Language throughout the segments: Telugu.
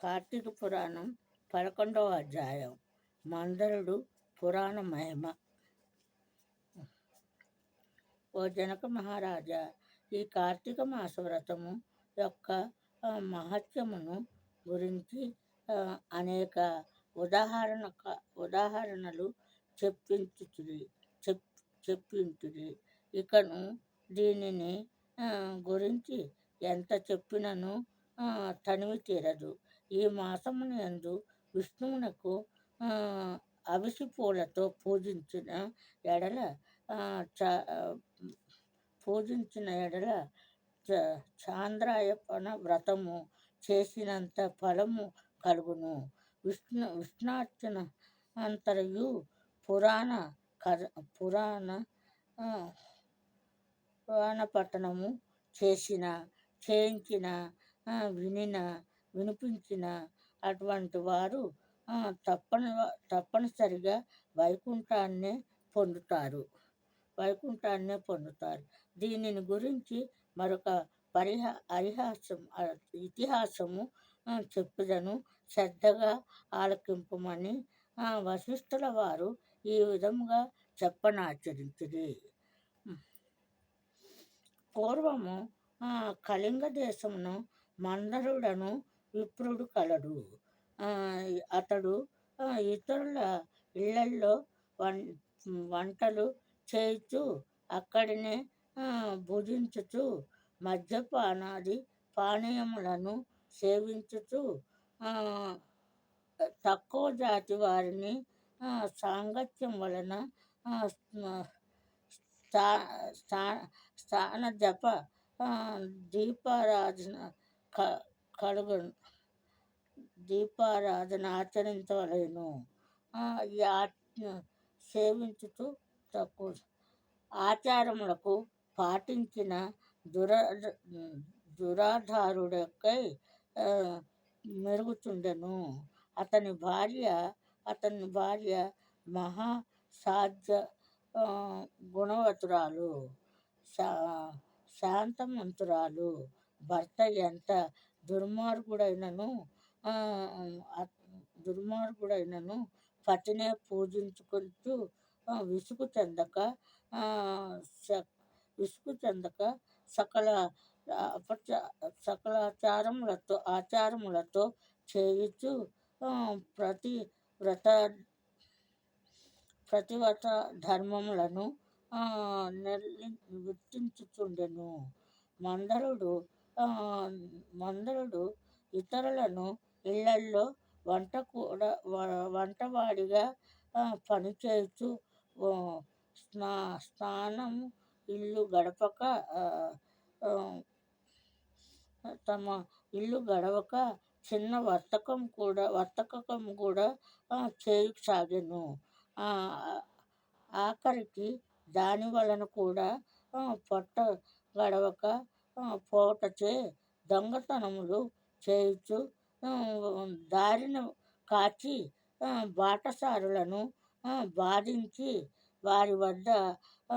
కార్తీక పురాణం పదకొండవ అధ్యాయం. మందరుడు పురాణ మహిమ ఓ జనక మహారాజా ఈ కార్తీక మాస వ్రతము యొక్క మహత్యమును గురించి అనేక ఉదాహరణ ఉదాహరణలు చెప్పించుతుంది చెప్ చెప్పించుడి. ఇకను దీనిని గురించి ఎంత చెప్పినను తనివి తీరదు. ఈ మాసమునందు విష్ణువునకు అవిసి పూలతో పూజించిన ఎడల చ పూజించిన ఎడల చ చాంద్రాయపణ వ్రతము చేసినంత ఫలము కలుగును. విష్ణు విష్ణార్చన అంతరయు పురాణ కథ పురాణ పురాణ పట్టణము చేసిన చేయించిన వినిన వినిపించిన అటువంటి వారు తప్పని తప్పనిసరిగా వైకుంఠాన్నే పొందుతారు. వైకుంఠాన్నే పొందుతారు. దీనిని గురించి మరొక పరిహా అరిహాసం ఇతిహాసము చెప్పుదను శ్రద్ధగా ఆలకింపమని వశిష్ఠుల వారు ఈ విధముగా చెప్పనాచరించిరి. పూర్వము కళింగ దేశమును మందరుడను విప్రుడు కలడు. అతడు ఇతరుల ఇళ్ళల్లో వం వంటలు చేయుచు అక్కడినే భుజించుచు మద్యపానాది పానీయములను సేవించుచు తక్కువ జాతి వారిని సాంగత్యం వలన స్థా స్థా స్థాన జప దీపారాధన క కలుగు దీపారాధన ఆచరించవలేను. ఈ ఆ- సేవించుతూ తక్కువ. ఆచారములకు పాటించిన దురా దురాధారుడకై మెరుగుతుండెను మెరుగుచుండెను. అతని భార్య అతని భార్య మహా సాధ్య గుణవతురాలు. శా శాంతమంతురాలు. భర్త ఎంత దుర్మార్గుడైనను దుర్మార్గుడైనను పతినే పూజించుకుంటూ విసుగు చెందక విసుగు చెందక సకల సకలాచారములతో అపచ సకల ఆచారములతో ఆచారములతో చేయుచు ప్రతి వ్రత ప్రతివత ధర్మములను ఆ, గుర్తించుచుండెను. మందరుడు మందరుడు ఇతరులను ఇళ్ళల్లో వంట కూడా వ- వంటవాడిగా పనిచేస్తూ స్నా స్నానం ఇల్లు గడపక తమ ఇల్లు గడవక చిన్న వర్తకం కూడా వర్తకం కూడా చేయసాగాను. ఆఖరికి దాని వలన కూడా పొట్ట గడవక పోటచే దొంగతనములు చేయుచు దారిన కాచి బాటసారులను బాధించి వారి వద్ద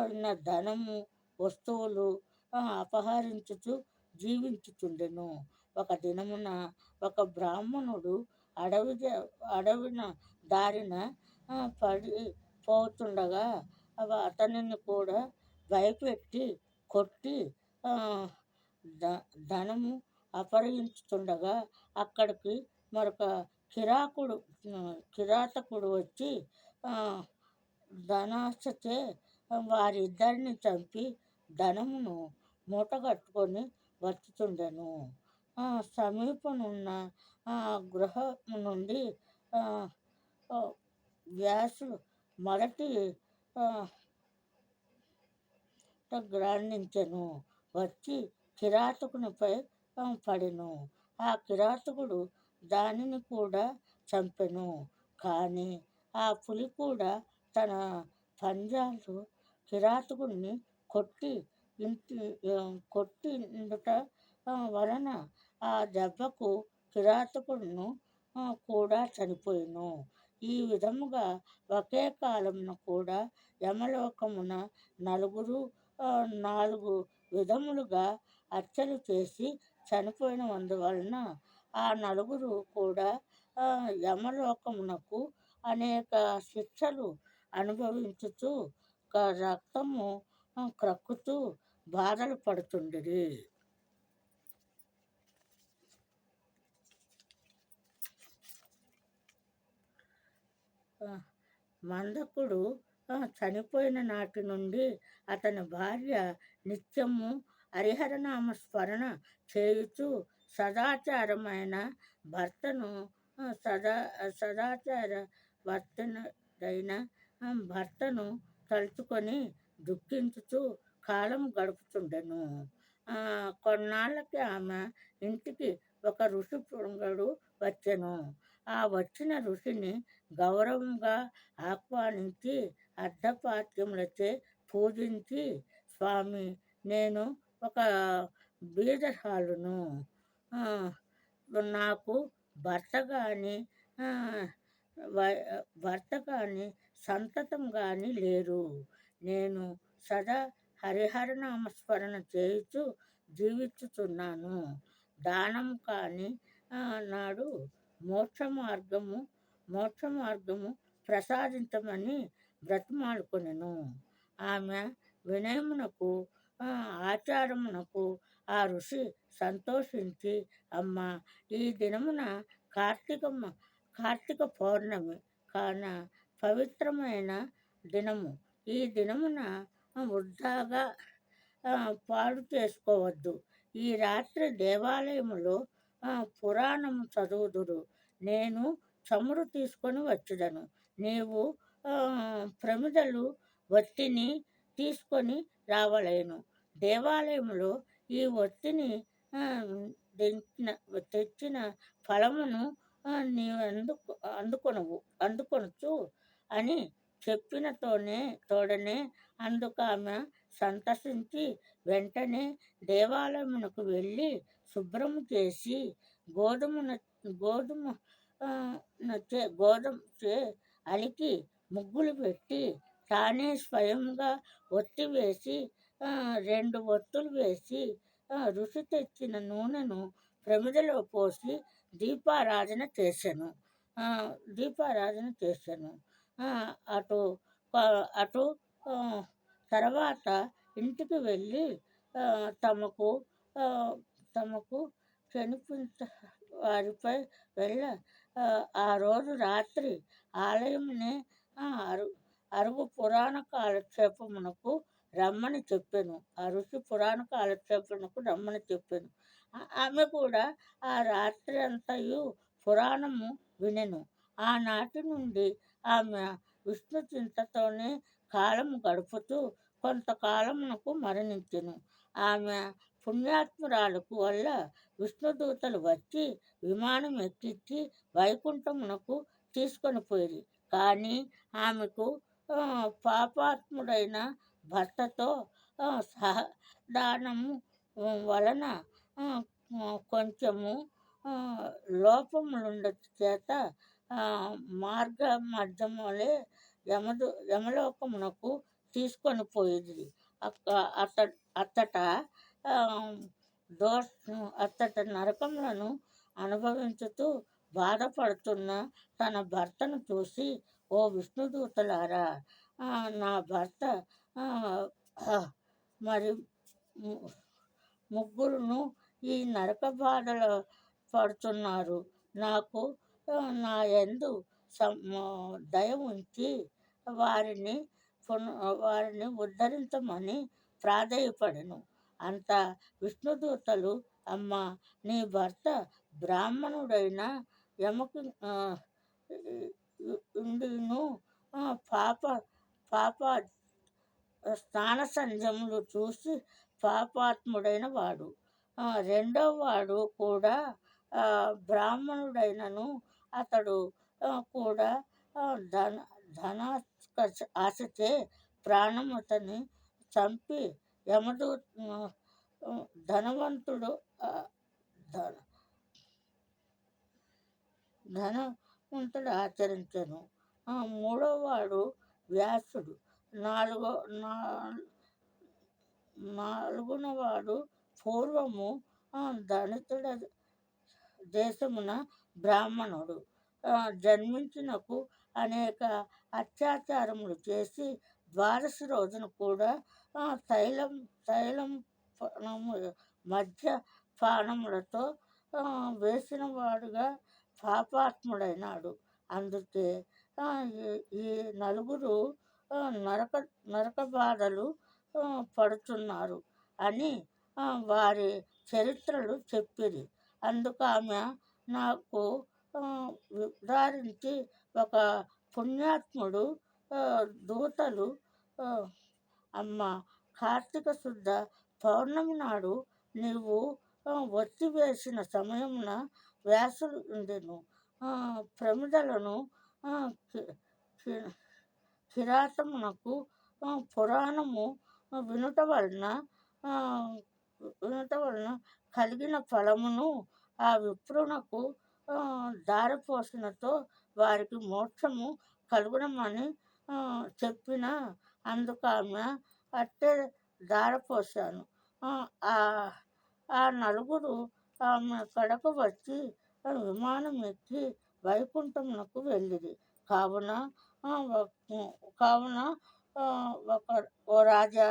ఉన్న ధనము వస్తువులు అపహరించుచు జీవించుచుండెను. ఒక దినమున ఒక బ్రాహ్మణుడు అడవి అడవిన దారిన పడి పోతుండగా అతనిని కూడా భయపెట్టి కొట్టి ద ధనము అపహరించుతుండగా అక్కడికి మరొక కిరాకుడు కిరాతకుడు వచ్చి ఆ, ధనాశచే వారిద్దరిని చంపి ధనమును మూటగట్టుకొని వచ్చుచుండెను సమీపనున్న గృహం నుండి వ్యాసు మొదటి ఆ, వచ్చి కిరాతకునిపై పడెను ఆ కిరాతకుడు దానిని కూడా చంపెను. కానీ ఆ పులి కూడా తన పంజాలు కిరాతకుడిని కొట్టి ఇంటి కొట్టిండుట వలన ఆ దెబ్బకు కిరాతకుడును కూడా చనిపోయాను. ఈ విధముగా ఒకే కాలమున కూడా యమలోకమున నలుగురు నాలుగు విధములుగా హత్యలు చేసి చనిపోయినందువలన ఆ నలుగురు కూడా యమలోకమునకు అనేక శిక్షలు అనుభవించుతూ రక్తము క్రక్కుతూ బాధలు పడుతుండిరి. మందకుడు చనిపోయిన నాటి నుండి అతని భార్య నిత్యము హరిహరనామ స్మరణ చేయుచు సదాచారమైన భర్తను సదా సదాచార వర్తనైన భర్తను తలుచుకొని దుఃఖించుచు కాలం గడుపుతుండెను కొన్నాళ్ళకి ఆమె ఇంటికి ఒక ఋషి పుంగడు వచ్చెను. ఆ వచ్చిన ఋషిని గౌరవంగా ఆహ్వానించి అర్ధపాత్యములచే పూజించి స్వామి నేను ఒక బీదహాలును నాకు భర్త కానీ భర్త కానీ సంతతం కానీ లేరు. నేను సదా హరిహర నామస్మరణ చేయుచు జీవించుతున్నాను దానం కానీ నాడు మోక్ష మార్గము మోక్ష మార్గము ప్రసాదించమని బ్రతిమాలుకొనెను. ఆమె వినయమునకు ఆచారమునకు ఆ ఋషి సంతోషించి అమ్మ ఈ దినమున కార్తీక కార్తీక పౌర్ణమి కాన పవిత్రమైన దినము. ఈ దినమున వృద్ధాగా పాడు చేసుకోవద్దు. ఈ రాత్రి దేవాలయములో పురాణం చదువుదురు. నేను చమురు తీసుకొని వచ్చిదను. నీవు ప్రమిదలు ఒత్తిని తీసుకొని రావలేను. దేవాలయంలో ఈ ఒత్తిని తెచ్చిన తెచ్చిన ఫలమును నీవు అందుకు అందుకొనవు అందుకొనచ్చు అని చెప్పినతోనే తోడనే అందుకు ఆమె సంతసించి వెంటనే దేవాలయమునకు వెళ్ళి శుభ్రం చేసి గోధుమ గోధుమ గోధుమ చే అలికి ముగ్గులు పెట్టి తానే స్వయంగా ఒత్తి వేసి రెండు ఒత్తులు వేసి రుచి తెచ్చిన నూనెను ప్రమిదలో పోసి దీపారాధన చేశాను. దీపారాధన చేశాను. అటు అటు తర్వాత ఇంటికి వెళ్ళి తమకు తమకు చనిపించ వారిపై వెళ్ళ ఆ రోజు రాత్రి ఆలయంనే అరు అరుగు పురాణ కాలక్షేపమునకు రమ్మని చెప్పాను. ఆ ఋషి పురాణ కాలక్షేపమునకు రమ్మని చెప్పాను. ఆమె కూడా ఆ రాత్రి అంతయు పురాణము వినెను. ఆనాటి నుండి ఆమె విష్ణు చింతతోనే కాలము గడుపుతూ కొంతకాలమునకు మరణించెను. ఆమె పుణ్యాత్మురాలకు వల్ల విష్ణుదూతలు వచ్చి విమానం ఎక్కించి వైకుంఠమునకు తీసుకొని పోయి కానీ ఆమెకు పాపాత్ముడైన భర్తతో సహదానము వలన కొంచెము లోపములుండ చేత మార్గ మధ్యములే యమదు యమలోకమునకు తీసుకొని పోయేది. అక్క అత అత్తట దోష అత్తట నరకములను అనుభవించుతూ బాధపడుతున్న తన భర్తను చూసి ఓ విష్ణుదూతలారా నా భర్త మరి ముగ్గురును ఈ నరక బాధలు పడుతున్నారు. నాకు నా ఎందు దయ ఉంచి వారిని వారిని ఉద్ధరించమని ప్రాధేయపడను. అంత విష్ణుదూతలు అమ్మ నీ భర్త బ్రాహ్మణుడైన యమకు ఉండిను. పాప పాప స్నాన సంధ్యములు చూసి పాపాత్ముడైన వాడు. రెండో వాడు కూడా బ్రాహ్మణుడైనను అతడు కూడా ధన ధన ఆశచే ప్రాణముతని చంపి యమదూ ధనవంతుడు ధన ధనవంతుడు ఆచరించను. మూడోవాడు వ్యాసుడు. నాలుగో నాలుగునవాడు పూర్వము ఆ, దేశమున బ్రాహ్మణుడు. జన్మించినకు అనేక అత్యాచారములు చేసి ద్వాదశి రోజున కూడా తైలం తైలం పానము మధ్య పానములతో వేసిన వాడుగా పాపాత్ముడైనాడు అందుకే ఈ- ఈ నలుగురు నరక నరక బాధలు పడుతున్నారు అని వారి చరిత్రలు చెప్పిరి. అందుకు ఆమె నాకు ఆ, ఒక పుణ్యాత్ముడు దూతలు అమ్మ కార్తీక శుద్ధ పౌర్ణమి నాడు నీవు ఆ, వేసిన సమయమున వ్యాసులు ప్రమిదలను కిరాతమునకు పురాణము వినుట వలన వినుట వలన కలిగిన ఫలమును ఆ విప్రునకు దారిపోసినతో వారికి మోక్షము కలుగునమని చెప్పిన అందుకు ఆమె అట్టే దారపోసాను ఆ- ఆ నలుగురు ఆమె కడకు వచ్చి విమానం ఎక్కి వైకుంఠమునకు వెళ్ళింది. కావున కావున ఒక ఓ రాజా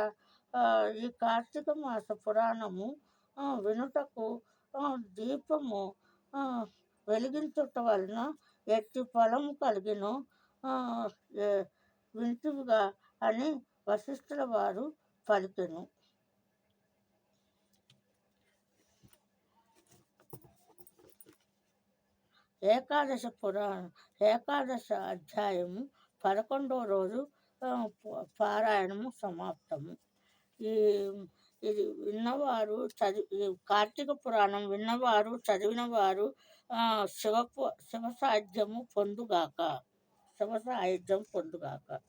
ఈ కార్తీక మాస పురాణము వినుటకు దీపము వెలిగించుట వలన ఎట్టి ఫలం కలిగిన వింటివిగా అని వశిష్ఠుల వారు పలికెను. ఏకాదశ పురాణ ఏకాదశ అధ్యాయము పదకొండవ రోజు ప- పారాయణము సమాప్తము. ఈ ఇది విన్నవారు చదివి ఈ కార్తీక పురాణం విన్నవారు చదివినవారు శివ శివ సాహిత్యము పొందుగాక శివ సాహిత్యం పొందుగాక.